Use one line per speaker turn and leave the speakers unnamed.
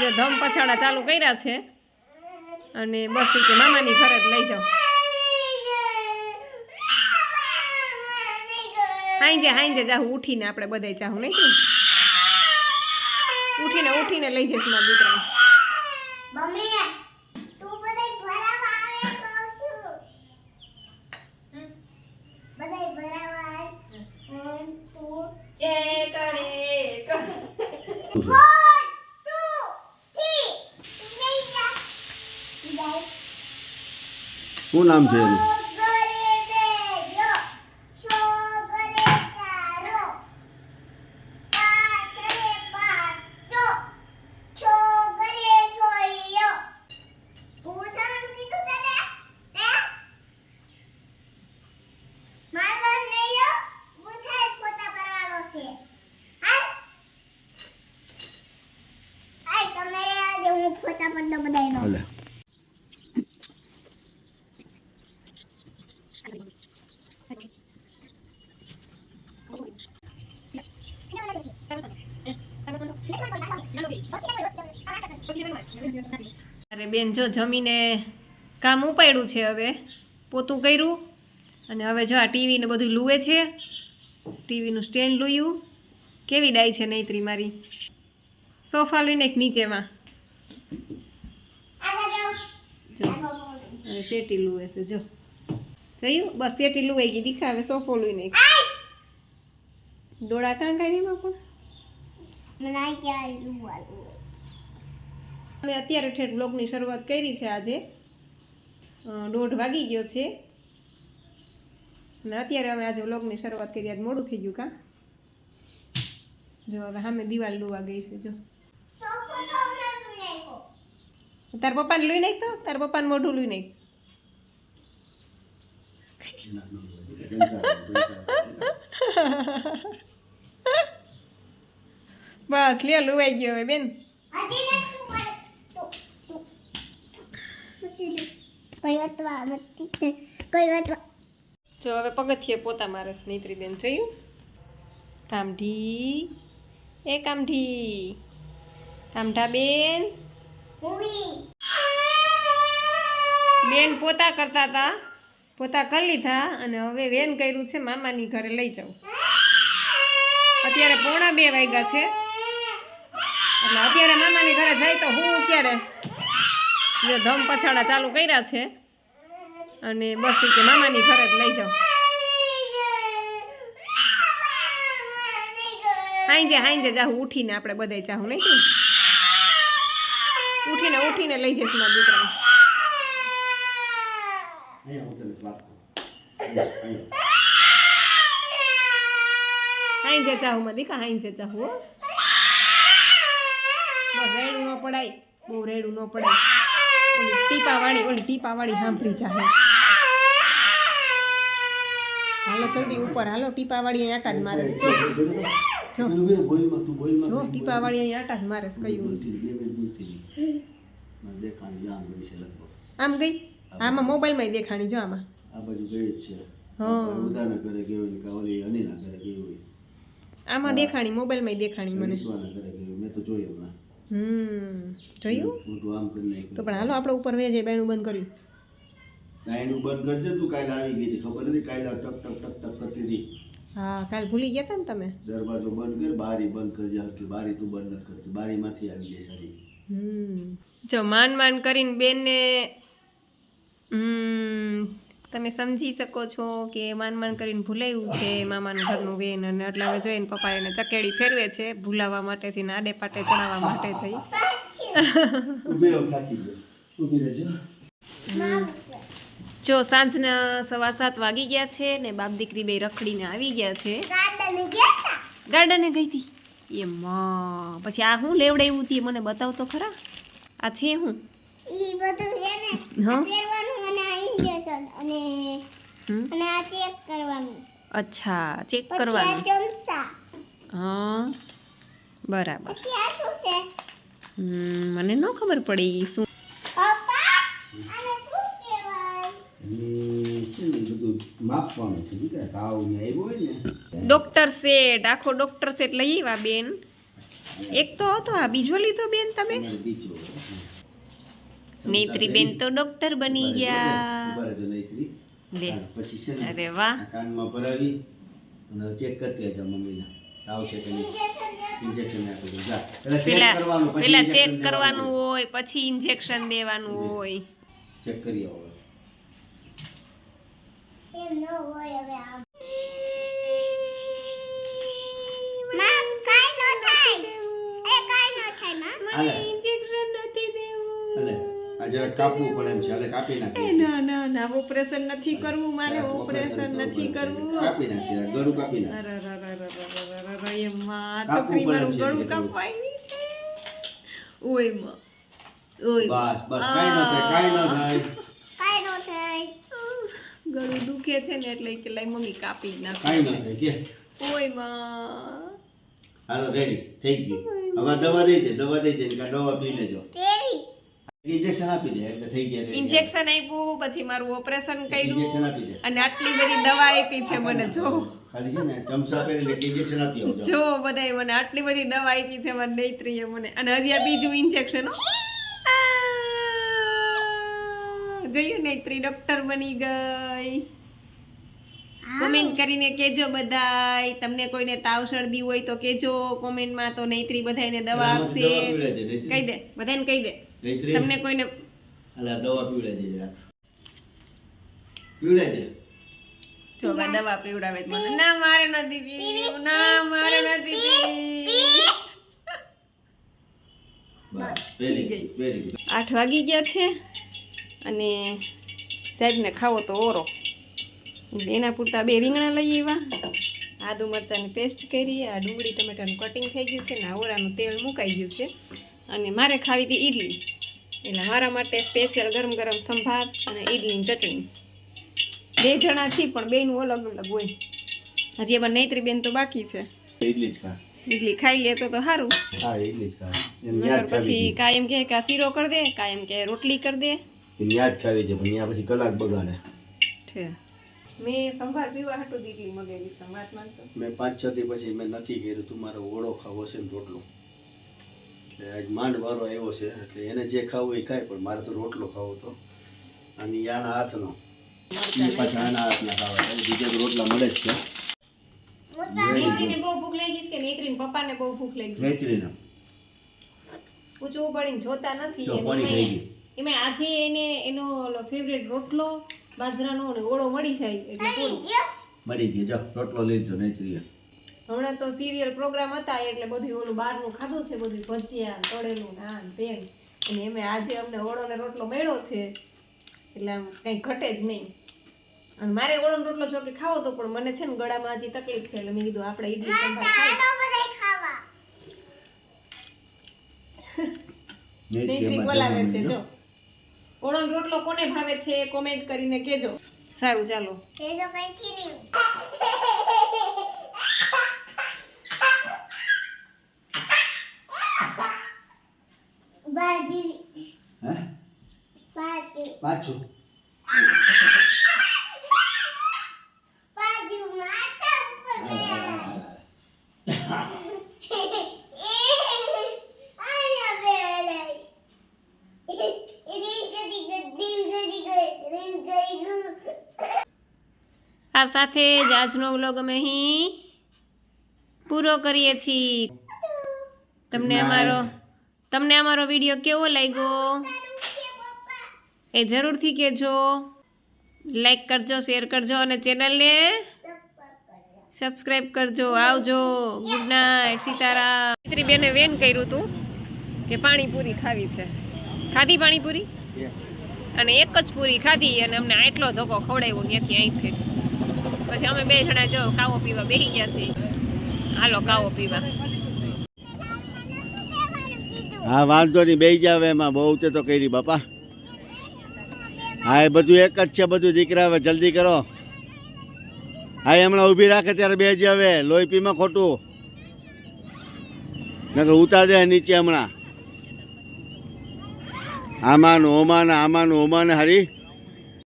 જો ધમ પછાડા ચાલુ કર્યા છે. અને બસ કે મામાની ઘરે જ લઈ જાઓ હાંજે હાંજે જાહું, ઉઠીને આપણે બધાય જાહું, નહીં? ઉઠીને ઉઠીને લઈ જઈશ દીકરા
મમ્મી તું બધાય ભરાવા આવે કહું છું બધાય ભરાવા આવે અને તું One, two, three. લઈ જા. જાય.
શું નામ છે એનું
છોકરે બેજો. છોકરે ચારો. પાછળે પાછો. છોકરે છોડ્યો. પૂછવાનું કીધું તને? હે? મારો નૈયો બુધાય ફોટા પાડવાનો છે. હાલ. આય તમે આજે હું ફોટા પડતો બધાયનો.
ભલે
અરે બેન, જો જમીને કામ ઉપાડ્યું છે હવે, પોતું કર્યું. અને હવે જો આ ટીવીને બધું લૂવે છે, ટીવીનું સ્ટેન્ડ લૂયું. કેવી ડાય છે નૈત્રી મારી? સોફા લઈને એક નીચેમાં. જો, હવે શેટી લૂવે છે, જો. થયું? બસ શેટી લુવાઈ ગઈ દીખાવે સોફો લઈને ડોળા કાં પણ.
મને આ ક્યારે
અમે અત્યારે ઠેઠ બ્લોગની શરૂઆત કરી છે આજે. દોઢ વાગી ગયો છે. અને અત્યારે અમે આજે વ્લોગની શરૂઆત કરી આજે મોડું થઈ ગયું કા? જો હવે સામે દિવાલ ડોવા ગઈ છે જો. તાર પપ્પાને લઈ નાખ તો તાર પપ્પાને મોઢું લઈ નાખ. બસ લે લુવાઈ ગયો હવે બેન જો હવે પગથિયે પોતા મારે સ્નેત્રી બેન જોયું કામઢી એ કામઢી કામઢા બેન બેન પોતા કરતા હતા પોતા કરી લીધા અને હવે વેન કર્યું છે મામાની ઘરે લઈ જાઉં અત્યારે પોણા બે વાગ્યા છે એટલે અત્યારે મામાની ઘરે જાય તો હું ક્યારે? જો ધમ પછાડા ચાલુ કર્યા છે. અને બસ કે મામાની ઘરે જ લઈ જાઉં. હાંજે હાંજે જાહું ઉઠીને આપણે બધાય જાહું નહીં? ઉઠીને ઉઠીને લઈ જઈશ મારા દીકરા. હાંજે જાહું મારા દીકરા હાંજે જાહું હો. બસ રેડું ન પડાય બહુ રેડું ન પડાય. ઓલી ટીપાવાળી ઓલી ટીપાવાળી સાંભળી જાહે. હાલો જલ્દી ઉપર હાલો ટીપાવાળી અહીં આટા જ મારે છે. જો જો. ટીપાવાળી અહીં આટા જ મારે કયું
આમ ગઈ?
આમ મોબાઈલમાં દેખાણી જો આમાં.
આ બાજુ ગઈ જ છે. ઉદાના કે ઓલી અનિના
આમાં દેખાણી મોબાઈલમાં દેખાણી મને.
મેં તો જોયું હમણાં.
હમ જોયું? તો પણ હાલો આપણે ઉપર વેજે બેનું બંધ કર્યું.
ના એનું બંધ કરજે તું કાલે આવી ગઈ હતી ખબર નથી કાલે ટક ટક ટક ટક કરતી હતી.
હા કાલ ભૂલી ગયા હતા ને તમે?
દરવાજો બંધ કર બારી બંધ કરજે હરકી બારી તું બંધ નથી કરતી બારીમાંથી આવી જાય સારી
હમ. જો માન માન કરીને બેનને હમ તમે સમજી શકો છો કે માન માન કરીને ભૂલાયું છે મામાનું ઘરનું વેન અને એટલે હવે જોઈને પપ્પા એને ચકેડી ફેરવે છે ભૂલાવા માટેથી આડે પાટે ચડાવવા માટે થઈ. જો સાંજના સવા સાત વાગી ગયા છે ને બાપ દીકરી બે રખડીને આવી ગયા છે.
ગાર્ડન
ગઈ હતી એ પછી આ હું લેવડાવ્યું હતી મને બતાવ તો ખરા? આ છે હું. હા?
અને અને આ ચેક કરવાનું.
અચ્છા ચેક
પછી આ ચમચા
હા બરાબર.
પછી આ શું છે?
હમ, મને ન ખબર પડી શું.
પપ્પા આને શું કહેવાય?
ડોક્ટર સેટ આખો ડોક્ટર સેટ લઈ આવ્યા બેન. એક તો હતો આ બીજો લીધો બેન તમે?
બીજો.
નેત્રી બેન તો ડોક્ટર બની ગયા. લે
પછી છે ને
અરે વાહ.
કાનમાં ભરાવી અને ચેક કરતી આવજો મમ્મીના. આવશે કે ઇન્જેક્શન આપી જા.
પેલા
પેલા ચેક કરવાનું
પેલા ચેક કરવાનું હોય પછી ઇન્જેક્શન દેવાનું હોય.
ચેક કરી આવો
એમ ન હોય હવે. આમ માં કાઈ ન થાય. એ કાઈ ન
થાયમાં. આ જરા કાપવું પડે એમ છે. હાલે કાપી
એ ના ના ના ઓપરેશન નથી કરવું મારે ઓપરેશન નથી કરવું.
કાપી નાખીએ ગળું કાપી નાખ.
અરે, અરે, અરે, અરે, અરે, અરે, અરે, છોકરી મારું ગળું
એટલે
છે. ઓયમાં ઓય
બસ બસ કાઈ ન થાય કાઈ ન થાય.
કાઈ ન થાય.
ગળું દુખે છે ને એટલે કે લઈ મમ્મી કાપી જ નાખ.
કાઈ ન થાય કે.
ઓયમાં.
હાલો રેડી થઈ ગયું. હવે દવા દઈ દે દવા દઈ દે કે દવા પી લેજો. ઇન્જેક્શન આપી દે એટલે થઈ ગયા
ઇન્જેક્શન આપ્યું પછી મારું ઓપરેશન
ઇન્જેક્શન
કર્યું
આપી દે.
અને આટલી બધી દવા આપી છે મને જો.
ખાલી છે ને ચમચા આપે એટલે ઇન્જેક્શન આપી આવજો.
જો બધાય મને આટલી બધી દવા આપી છે મને નૈત્રીએ મને. અને હજી આ બીજું ઇન્જેક્શન જઈએ નૈત્રી ડોક્ટર બની ગઈ. કોમેન્ટ કરીને કેજો બધાય. તમને કોઈને તાવ શરદી હોય તો કેજો કોમેન્ટમાં તો નૈત્રી બધાને દવા આપશે. કહી દે બધાને કહી દે.
નહીંતર-
તમને કોઈને
અલા દવા પીવડાવી દે. પીવડાવી દે
છોકરા દવા પીવડાવે મને. ના મારે નથી પીવી. ના મારે નથી પીવી.
વેરી ગુડ વેરી ગુડ
આઠ વાગી ગયા છે અને સાહેબને ખાવો તો ઓરો. એના પૂરતા બે રીંગણા લઈ આવ્યા. આદુ મરચાંની પેસ્ટ કરી આ ડુંગળી ટમેટાનું કટિંગ થઈ ગયું છે ને આ ઓરાનું તેલ મુકાઈ ગયું છે. અને મારે ખાવી હતી ઈડલી. એટલે મારા માટે સ્પેશિયલ ગરમ ગરમ સંભાર અને ઈડલીની ચટણી. બે જણા છીએ પણ બેનું અલગ અલગ હોય. હજી એમાં નૈત્રી બેન તો બાકી છે.
ઇડલી જ ખા.
ઈડલી ખાઈ લે તો તો સારું
હા ઇડલી જ ખા. એમ યાદ
પછી કાયમ કે આ શીરો કરી દે કાયમ કે રોટલી કરી દે.
એમ યાદ ખાવી છે પણ પછી કલાક બગાડે.
છે. મેં સંભાર પીવા હાટુ દીકરી મગેલી છે માનસો.
મેં પાંચ છ દી પછી મેં નક્કી કર્યું તું મારો ઓળો ખાવો છે ને રોટલો. એટલે આજ માંડ વારો આવ્યો છે. એટલે એને જે ખાવું એ ખાય પણ મારે તો રોટલો ખાવો તો અને યાના આના હાથનો. એ પાછા આના હાથના ખાવા છે. બીજા તો રોટલા મળે જ છે.
નેત્રીને બહુ ભૂખ લાગી છે કે નેત્રીને પપ્પાને બહુ ભૂખ લાગી
વેચરીને
ઊંચું પડીને જોતા નથી.
જો
એમાંય આજે એને એનો ફેવરેટ રોટલો બાજરાનો અને ઓળો મળી જાય. એટલે મળી
ગયો? ગઈ જો રોટલો લીધો વેચરીએ
હમણાં તો સિરિયલ પ્રોગ્રામ હતા એટલે બધું ઓલું બહારનું ખાધું છે બધું ભજીયા તળેલું નાન તેમ. અને એમે આજે અમને ઓળો ને રોટલો મળ્યો છે એટલે આમ કંઈ ઘટે જ નહીં. અને મારે ઓળો રોટલો જો કે ખાવો તો પણ મને છે ને ગળામાં હજી તકલીફ છે એટલે મેં કીધું આપણે ઈડલી સંભાર બોલાવે છે જો. ઓળો રોટલો કોને ભાવે છે કોમેન્ટ કરીને કેજો સારું ચાલો.
કેજો તો કન્ટિન્યુ બાજી
હે
બાજુ
પાછું
બાજુ માતા ઉપર આયા બેલાઈ રીંગ ગડી ગડી ગડી ગડી રીંગ ગડી
આ સાથે જ આજનો વ્લોગ અમે અહીં પૂરો કરીએ છીએ. તમને અમારો તમને અમારો વીડિયો કેવો લાગ્યો? એ જરૂરથી કહેજો. લાઈક કરજો શેર કરજો અને ચેનલને સબસ્ક્રાઈબ કરજો. આવજો. Good night Sitaram. મિત્રી બેને વેન કર્યું હતું કે પાણીપુરી ખાવી છે. ખાધી પાણીપુરી? અને એક જ પૂરી ખાધી અને અમને આટલો ધોકો ખવડાવ્યો ત્યાંથી અહીંથી. પછી અમે બે જણા જો કાવો પીવા બેસી ગયા છીએ. હાલો કાવો પીવા.
હા વાંધો નહીં બેસી જાવ એમાં. બહુ તે તો કરી બાપા. હા, એ બધું એક જ છે, બધું દીકરા હવે જલ્દી કરો. હા હમણાં ઊભી રાખે ત્યારે બેસી હવે, લોહી પીમાં ખોટું. નકર ઉતાર દે નીચે હમણાં. આમાં ને ઓમાં ને આમાં ને ઓમાં ને હારી.